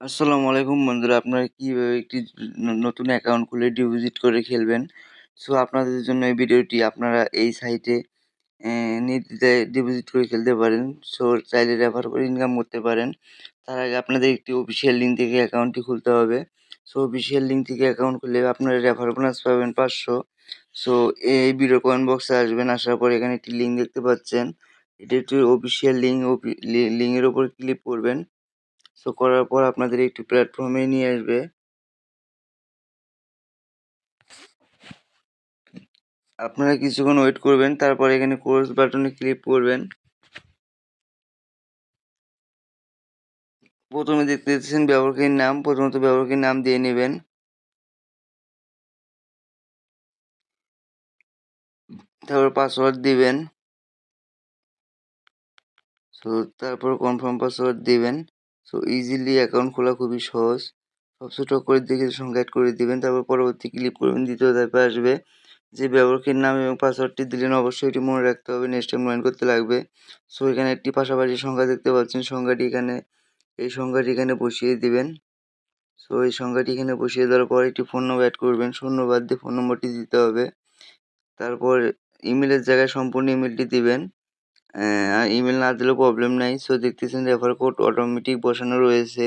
আসসালামু আলাইকুম বন্ধুরা, আপনারা কীভাবে একটি নতুন অ্যাকাউন্ট খুলে ডিপোজিট করে খেলবেন? সো আপনাদের জন্য এই ভিডিওটি আপনারা এই সাইটে নির্দ্বিধায় ডিপোজিট করে খেলতে পারেন। সো চাইলে রেফার করে ইনকাম করতে পারেন। তার আগে আপনাদের একটি অফিসিয়াল লিঙ্ক থেকে অ্যাকাউন্টটি খুলতে হবে। সো অফিসিয়াল লিঙ্ক থেকে অ্যাকাউন্ট খুলে আপনারা রেফার বোনাস পাবেন পাঁচশো। সো এই ভিডিও কয়েন বক্সে আসবেন, আসার পর এখানে একটি লিঙ্ক দেখতে পাচ্ছেন। এটি একটি অফিসিয়াল লিঙ্ক লিঙ্কের ওপর ক্লিক করবেন। সো করার পর আপনাদের একটি প্ল্যাটফর্মে নিয়ে আসবে। আপনারা কিছুক্ষণ ওয়েট করবেন, তারপর এখানে কোর্স বাটনে ক্লিক করবেন। প্রথমে দেখতে পাচ্ছেন ব্যবহারকারীর নাম, প্রথমত ব্যবহারকারীর নাম দিয়ে নেবেন। তারপর পাসওয়ার্ড দিবেন। সো তারপর কনফার্ম পাসওয়ার্ড দিবেন। সো ইজিলি অ্যাকাউন্ট খোলা খুবই সহজ। সব ছোটো করে দেখে সংখ্যা করে দিবেন, তারপর পরবর্তী ক্লিক করবেন, দ্বিতীয় ধাপে আসবে। যে ব্যবহারকের নাম এবং পাসওয়ার্ডটি দিলেন, অবশ্যই এটি মনে রাখতে হবে নেক্সট টাইম লয়েন করতে লাগবে। সো এখানে একটি পাশাপাশি সংখ্যা দেখতে পাচ্ছেন সংখ্যাটি এখানে, এই সংখ্যাটি এখানে বসিয়ে দিবেন। সো এই সংখ্যাটি এখানে বসিয়ে দেওয়ার পর একটি ফোন নম্বর অ্যাড করবেন শূন্য বাদ দিয়ে ফোন নম্বরটি দিতে হবে। তারপর ইমেলের জায়গায় সম্পূর্ণ ইমেলটি দিবেন। আর ইমেল না দিলেও প্রবলেম নাই। সো দেখতেছেন রেফার কোড অটোমেটিক বসানো রয়েছে।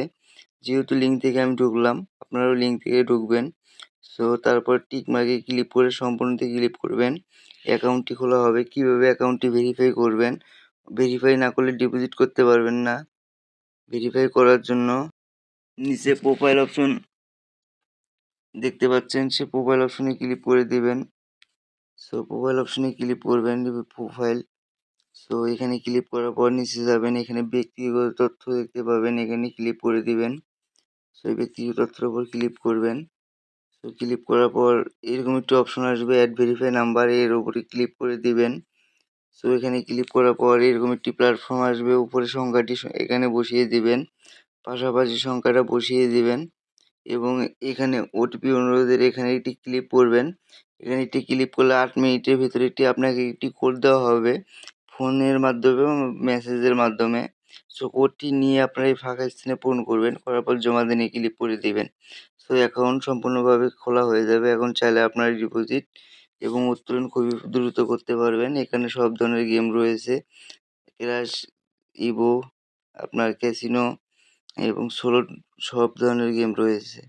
যেহেতু লিঙ্ক থেকে আমি ঢুকলাম, আপনারাও লিঙ্ক থেকে ঢুকবেন। সো তারপর টিক মার্কে ক্লিক করে সম্পূর্ণতে ক্লিক করবেন। অ্যাকাউন্টটি খোলা হবে। কীভাবে অ্যাকাউন্টটি ভেরিফাই করবেন? ভেরিফাই না করলে ডিপোজিট করতে পারবেন না। ভেরিফাই করার জন্য নিচে প্রোফাইল অপশন দেখতে পাচ্ছেন, সে প্রোফাইল অপশনে ক্লিক করে দিবেন। সো প্রোফাইল অপশনে ক্লিক করবেন প্রোফাইল সো এখানে ক্লিক করার পর নিচে যাবেন, এখানে ব্যক্তিগত তথ্য দেখতে পাবেন, এখানে ক্লিক করে দিবেন। সো এই ব্যক্তিগত তথ্যের উপর ক্লিক করবেন। সো ক্লিক করার পর এরকম একটি অপশন আসবে অ্যাড ভেরিফাই নাম্বার এর উপরে ক্লিক করে দিবেন। সো এখানে ক্লিক করার পর এরকম একটি প্ল্যাটফর্ম আসবে উপরে সংখ্যাটি এখানে বসিয়ে দিবেন। পাশাপাশি সংখ্যাটা বসিয়ে দিবেন এবং এখানে ওটিপি অনুরোধের এখানে একটি ক্লিক করবেন। এখানে একটি ক্লিক করলে আট মিনিটের ভিতরে একটি আপনাকে একটি কোড দেওয়া হবে। ফোনের মাধ্যমে মেসেজের মাধ্যমে। সো কোডটি নিয়ে আপনারা এই ফাঁকা স্থানে পূরণ করবেন, করার পর জমা দিনে ক্লিক করে দিবেন। সো অ্যাকাউন্ট সম্পূর্ণভাবে খোলা হয়ে যাবে। এখন চাইলে আপনারা ডিপোজিট এবং উত্তোলন খুবই দ্রুত করতে পারবেন। এখানে সব ধরনের গেম রয়েছে। ক্রাশ ইবো আপনার ক্যাসিনো এবং সোলো সব ধরনের গেম রয়েছে।